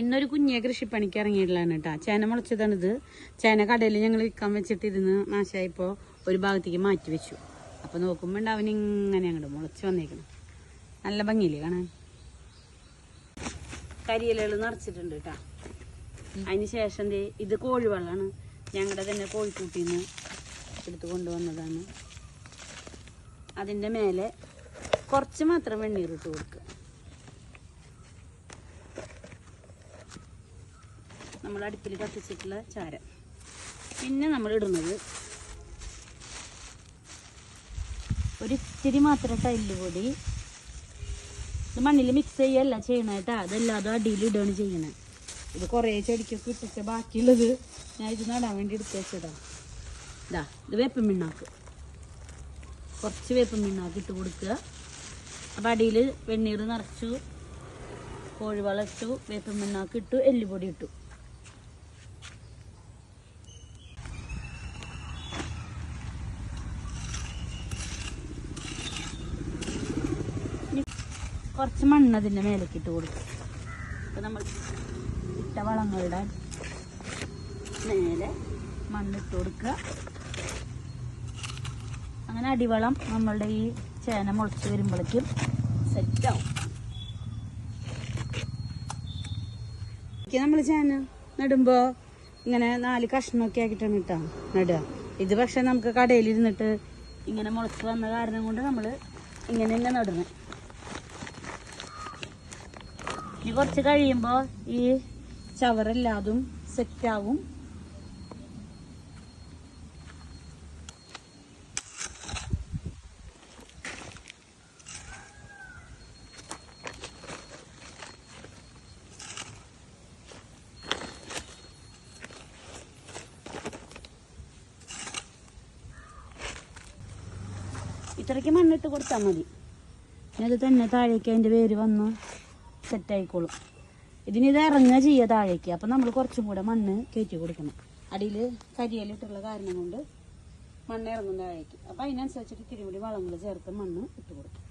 ഇന്നൊരു കുഞ്ഞിയെ കൃഷിപ്പണിക്ക് ഇറങ്ങിയിട്ടുള്ളതാണ് കേട്ടോ. ചേന മുളച്ചതാണിത്. ചേന കടയിൽ ഞങ്ങൾ വിൽക്കാൻ വെച്ചിട്ട് ഇരുന്ന് നാശമായപ്പോൾ ഒരു ഭാഗത്തേക്ക് മാറ്റി വെച്ചു. അപ്പോൾ നോക്കുമ്പോൾ അവൻ ഇങ്ങനെ അങ്ങോട്ട് മുളച്ച് വന്നേക്കണം. നല്ല ഭംഗിയില്ലേ കാണാൻ? കരിയിലകൾ നിറച്ചിട്ടുണ്ട് കേട്ടോ. അതിന് ശേഷം ഇത് കോഴിവെള്ളമാണ് ഞങ്ങളുടെ തന്നെ കോഴിക്കൂട്ടിൽ നിന്ന് എടുത്ത് കൊണ്ടുവന്നതാണ്. അതിന്റെ മേലെ കുറച്ച് മാത്രം വെണ്ണീർ ഇട്ട് കൊടുക്കുക നമ്മൾ അടുപ്പിൽ കത്തിച്ചിട്ടുള്ള ചാരം. പിന്നെ നമ്മൾ ഇടുന്നത് ഒരു ഇത്തിരി മാത്രം തൈൽ പൊടി. ഇത് മണ്ണിൽ മിക്സ് ചെയ്യല്ല ചെയ്യണ കേട്ടാ അതെല്ലാതും അടിയിൽ ഇടുകയാണ് ചെയ്യണേ ഇത് കുറേ ചെടിക്കൊക്കെ ഇട്ടിട്ട് ബാക്കിയുള്ളത് ഞാൻ ഇത് നടാൻ വേണ്ടി എടുത്ത് ഇതാ ഇത് വേപ്പം മിണ്ണാക്ക് കുറച്ച് വേപ്പം മിണ്ണാക്ക് ഇട്ട് കൊടുക്കുക. അപ്പം അടിയിൽ വെണ്ണീർ നിറച്ചു കോഴിവളം ഇട്ടു വേപ്പം പിണ്ണാക്ക് ഇട്ടു എല്ലുപൊടി ഇട്ടു. കുറച്ച് മണ്ണ് അതിന്റെ മേലേക്ക് ഇട്ട് കൊടുക്കും. അപ്പം നമ്മൾ ഇട്ട വളങ്ങളുടെ മേലെ മണ്ണിട്ട് കൊടുക്കുക. അങ്ങനെ അടിവളം നമ്മളുടെ ഈ ചേന മുളച്ച് വരുമ്പോഴേക്കും സെറ്റാവും നമ്മൾ ചേന നടുമ്പോൾ ഇങ്ങനെ നാല് കഷ്ണമൊക്കെ ആക്കിയിട്ടാണ് ഇട്ടാ നടുക. ഇത് പക്ഷെ നമുക്ക് കടയിലിരുന്നിട്ട് ഇങ്ങനെ മുളച്ച് വന്ന കാരണം കൊണ്ട് നമ്മൾ ഇങ്ങനെ തന്നെ നടണേ ഇനി കുറച്ച് കഴിയുമ്പോൾ ഈ ചവറെല്ലാതും സെറ്റാവും ഇത്രയ്ക്ക് മണ്ണിട്ട് കൊടുത്താൽ മതി. അത് തന്നെ താഴേക്ക് അതിന്റെ വേര് വന്ന്. സെറ്റായിക്കോളും. ഇതിന് ഇത് ഇറങ്ങുക ചെയ്യുക താഴേക്ക്. അപ്പം നമ്മൾ കുറച്ചും കൂടെ മണ്ണ് കയറ്റി കൊടുക്കണം. അടിയിൽ കരിയിലിട്ടുള്ള കാരണം കൊണ്ട് മണ്ണ് ഇറങ്ങും താഴേക്ക്. അപ്പം അതിനനുസരിച്ചിട്ട് ഇത്തിരി കൂടി വളങ്ങൾ ചേർത്ത് മണ്ണ് ഇട്ട് കൊടുക്കും.